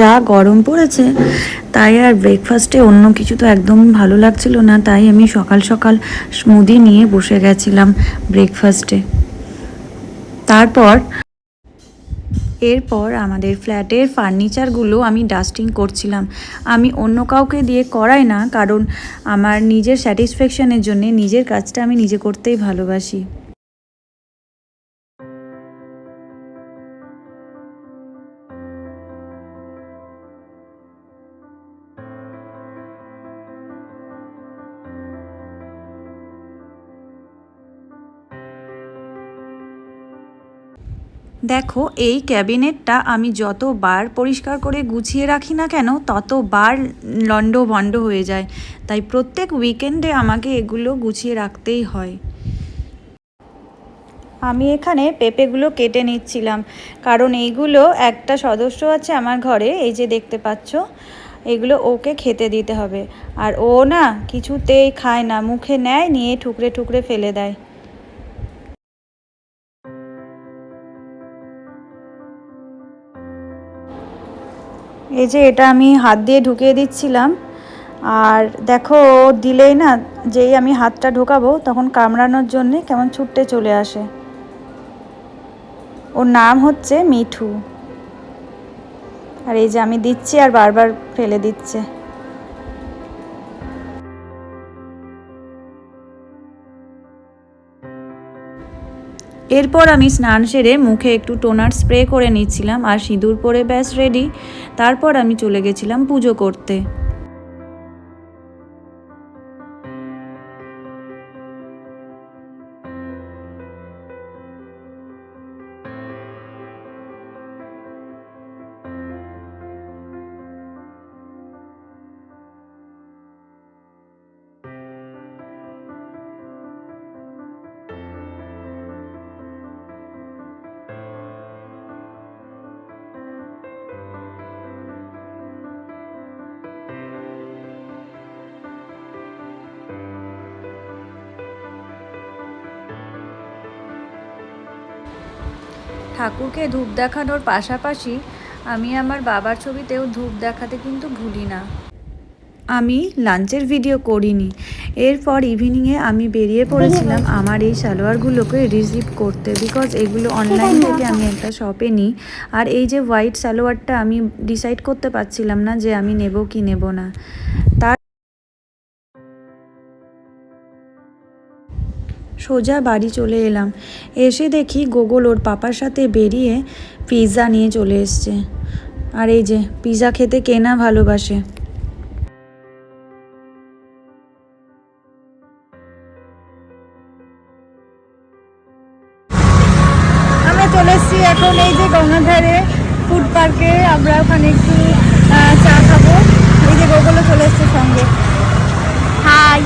যা গরম পড়েছে, তাই আর ব্রেকফাস্টে অন্য কিছু তো একদম ভালো লাগছিল না, তাই আমি সকাল সকাল স্মুদি নিয়ে বসে গেছিলাম ব্রেকফাস্টে তারপর, এরপর আমাদের ফ্ল্যাটের ফার্নিচারগুলো আমি ডাস্টিং করছিলাম। আমি অন্য কাউকে দিয়ে করাই না, কারণ আমার নিজের স্যাটিসফ্যাকশানের জন্যে নিজের কাজটা আমি নিজে করতেই ভালোবাসি। দেখো, এই ক্যাবিনেটটা আমি যতবার পরিষ্কার করে গুছিয়ে রাখি না কেন, ততবার লন্ড ভন্ড হয়ে যায়। তাই প্রত্যেক উইকেন্ডে আমাকে এগুলো গুছিয়ে রাখতেই হয়। আমি এখানে পেঁপেগুলো কেটে নিচ্ছিলাম। কারণ এইগুলো একটা সদস্য আছে আমার ঘরে, এই যে দেখতে পাচ্ছ, এগুলো ওকে খেতে দিতে হবে। আর ও না কিছুতেই খায় না, মুখে নেয়, নিয়ে ঠুকরে ঠুকরে ফেলে দেয়। এই যে এটা আমি হাত দিয়ে ঢুকিয়ে দিচ্ছিলাম। আর দেখো দিলেই না যেই আমি হাতটা ঢোকাবো, তখন কামড়ানোর জন্যে কেমন ছুটতে চলে আসে। ওর নাম হচ্ছে মিঠু। আর এই যে আমি দিচ্ছি আর বারবার ফেলে দিচ্ছে। এরপর আমি স্নান সেরে মুখে একটু টোনার স্প্রে করে নিচ্ছিলাম আর সিঁদুর পরে ব্যাস রেডি। তারপর আমি চলে গেছিলাম পুজো করতে। ঠাকুরকে ধূপ দেখানোর পাশাপাশি আমি আমার বাবার ছবিতেও ধূপ দেখাতে কিন্তু ভুলি না। আমি লাঞ্চের ভিডিও করিনি। এরপর ইভিনিংয়ে আমি বেরিয়ে পড়েছিলাম আমার এই সালোয়ারগুলোকে রিসিভ করতে। বিকজ এগুলো অনলাইন থেকে আমি একটা শপে নিই। আর এই যে হোয়াইট সালোয়ারটা আমি ডিসাইড করতে পারছিলাম না যে আমি নেব কি নেব না। তার সোজা বাড়ি চলে এলাম। এসে দেখি গোগল ওর পাপার সাথে বেরিয়ে পিৎজা নিয়ে চলে এসছে। আর এই যে পিৎজা খেতে কেনা ভালোবাসে। আমরা চলে এসেছি এখন এই যে গঙ্গাধারে ফুড পার্কে আমরা ওখানে একটু চা খাব। এই যে গোগলও চলে এসছে সঙ্গে। হাই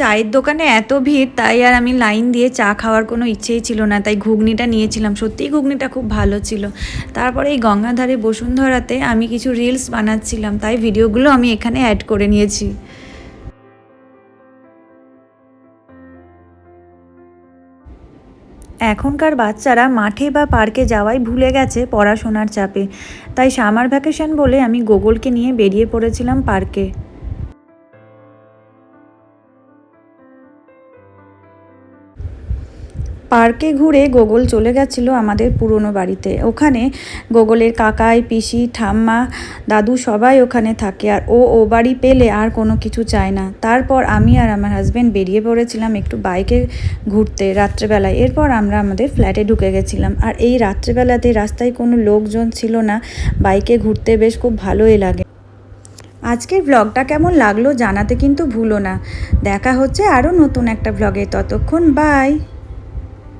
চায়ের দোকানে এত ভিড়, তাই আর আমি লাইন দিয়ে চা খাওয়ার কোনো ইচ্ছেই ছিল না। তাই ঘুগনিটা নিয়েছিলাম। সত্যিই ঘুগনিটা খুব ভালো ছিল। তারপরে এই গঙ্গাধারে বসুন্ধরাতে আমি কিছু রিলস বানাচ্ছিলাম। তাই ভিডিওগুলো আমি এখানে অ্যাড করে নিয়েছি। এখনকার বাচ্চারা মাঠে বা পার্কে যাওয়াই ভুলে গেছে পড়াশোনার চাপে। তাই সামার ভ্যাকেশন বলে আমি গোগলকে নিয়ে বেরিয়ে পড়েছিলাম পার্কে। পার্কে ঘুরে গোগল চলে গেছিল আমাদের পুরনো বাড়িতে। ওখানে গোগলের কাকাই, পিসি, ঠাম্মা, দাদু সবাই ওখানে থাকে আর ও ও বাড়ি পেলে আর কোনো কিছু চায় না। তারপর আমি আর আমার হাজব্যান্ড বেরিয়ে পড়েছিলাম একটু বাইকে ঘুরতে রাত্রেবেলায়। এরপর আমরা আমাদের ফ্ল্যাটে ঢুকে গেছিলাম। আর এই রাত্রেবেলাতে রাস্তায় কোনো লোকজন ছিল না। বাইকে ঘুরতে বেশ খুব ভালোই লাগে। আজকের ব্লগটা কেমন লাগল জানাতে কিন্তু ভুলো না। দেখা হচ্ছে আরও নতুন একটা ব্লগে ততক্ষণ বাই